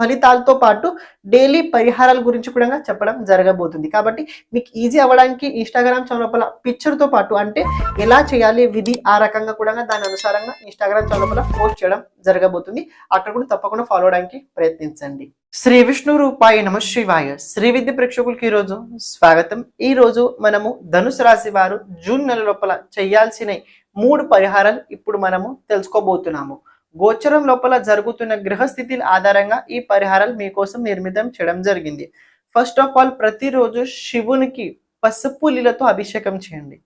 ఫలితాలతో పాటు డైలీ పరిహారాల గురించి కూడా చెప్పడం జరగబోతుంది. కాబట్టి మీకు ఈజీ అవ్వడానికి ఇన్స్టాగ్రామ్ ఛానల్ పిక్చర్తో పాటు అంటే ఎలా చేయాలి విధి ఆ రకంగా కూడా దాని అనుసారంగా ఇన్స్టాగ్రామ్ ఛానల్ పోస్ట్ చేయడం జరగబోతుంది. అక్కడ కూడా తప్పకుండా ఫాలో అవడానికి ప్రయత్నించండి. శ్రీ విష్ణు రూపాయ నమ శ్రీవాయ శ్రీ విద్య ప్రేక్షకులకి ఈ రోజు స్వాగతం. ఈ రోజు మనము ధనుసు రాశి వారు జూన్ నెల లోపల చేయాల్సిన మూడు పరిహారాలు ఇప్పుడు మనము తెలుసుకోబోతున్నాము. గోచరం లోపల జరుగుతున్న గ్రహస్థితి ఆధారంగా ఈ పరిహారాలు మీకోసం నిర్మితం చేయడం జరిగింది. ఫస్ట్ ఆఫ్ ఆల్ ప్రతిరోజు శివునికి పసుపు లీలతో అభిషేకం చేయండి.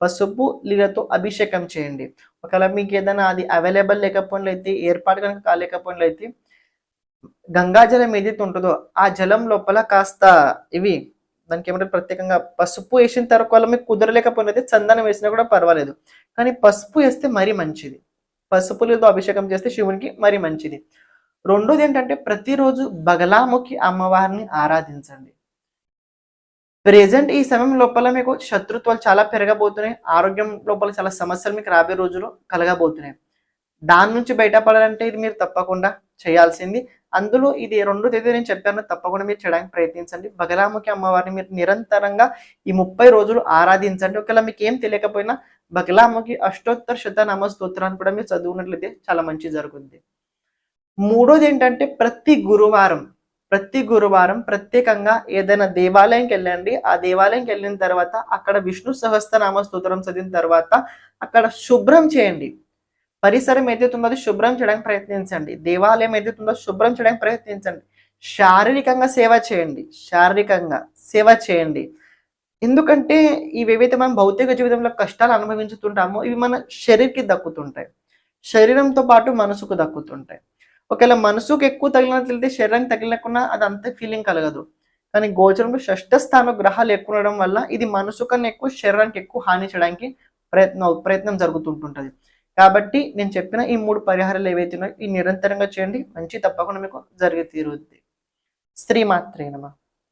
పసుపు లీలతో అభిషేకం చేయండి. ఒకవేళ మీకు ఏదైనా అది అవైలబుల్ లేకపోయినైతే ఏర్పాటు కనుక కాలేకపోయినైతే గంగాజలం ఏదైతే ఉంటుందో ఆ జలం లోపల కాస్త ఇవి దానికి ఏమంటారు ప్రత్యేకంగా పసుపు వేసిన తర్వాత మీకు కుదరలేకపోయినైతే చందనం వేసినా కూడా పర్వాలేదు. కానీ పసుపు వేస్తే మరీ మంచిది. పసుపులతో అభిషేకం చేస్తే శివునికి మరి మంచిది. రెండోది ఏంటంటే ప్రతిరోజు బగలాముఖి అమ్మవారిని ఆరాధించండి. ప్రెజెంట్ ఈ సమయం లోపల మీకు శత్రుత్వాలు చాలా పెరగబోతున్నాయి. ఆరోగ్యం లోపల చాలా సమస్యలు మీకు రాబోయే రోజులు కలగబోతున్నాయి. దాని నుంచి బయటపడాలంటే ఇది మీరు తప్పకుండా చేయాల్సింది. అందులో ఇది రెండు తేదీ నేను చెప్పాను తప్పకుండా మీరు చేయడానికి ప్రయత్నించండి. బగలాముఖి అమ్మవారిని మీరు నిరంతరంగా ఈ ముప్పై రోజులు ఆరాధించండి. ఒకవేళ మీకు ఏం తెలియకపోయినా బగలాముఖి అష్టోత్తర శతనామ స్తోత్రాన్ని కూడా మీరు చదువుకున్నట్లయితే చాలా మంచి జరుగుతుంది మూడోది ఏంటంటే ప్రతి గురువారం ప్రతి గురువారం ప్రత్యేకంగా ఏదైనా దేవాలయంకి వెళ్ళండి. ఆ దేవాలయంకి వెళ్ళిన తర్వాత అక్కడ విష్ణు సహస్రనామ స్తోత్రం చదివిన తర్వాత అక్కడ శుభ్రం చేయండి. పరిసరం ఏదైతే ఉందో శుభ్రం చేయడానికి ప్రయత్నించండి. దేవాలయం ఏదైతే ఉందో శుభ్రం చేయడానికి ప్రయత్నించండి. శారీరకంగా సేవ చేయండి. శారీరకంగా సేవ చేయండి. ఎందుకంటే ఇవి ఏవైతే మనం భౌతిక జీవితంలో కష్టాలు అనుభవించుతుంటామో ఇవి మన శరీర్కి దక్కుతుంటాయి. శరీరంతో పాటు మనసుకు దక్కుతుంటాయి. ఒకవేళ మనసుకు ఎక్కువ తగిలినట్లయితే శరీరానికి తగిలకుండా అది అంత ఫీలింగ్ కలగదు. కానీ గోచరంలో షష్ఠ స్థాన గ్రహాలు ఎక్కువ ఉండడం వల్ల ఇది మనసు కన్నా ఎక్కువ శరీరానికి ఎక్కువ హాని చేయడానికి ప్రయత్నం ప్రయత్నం జరుగుతుంటుంటుంది. కాబట్టి నేను చెప్పిన ఈ మూడు పరిహారాలు ఏవైతే ఉన్నాయో ఈ నిరంతరంగా చేయండి. మంచి తప్పకుండా మీకు జరిగి తీరుద్ది. శ్రీమాత్రే నమ.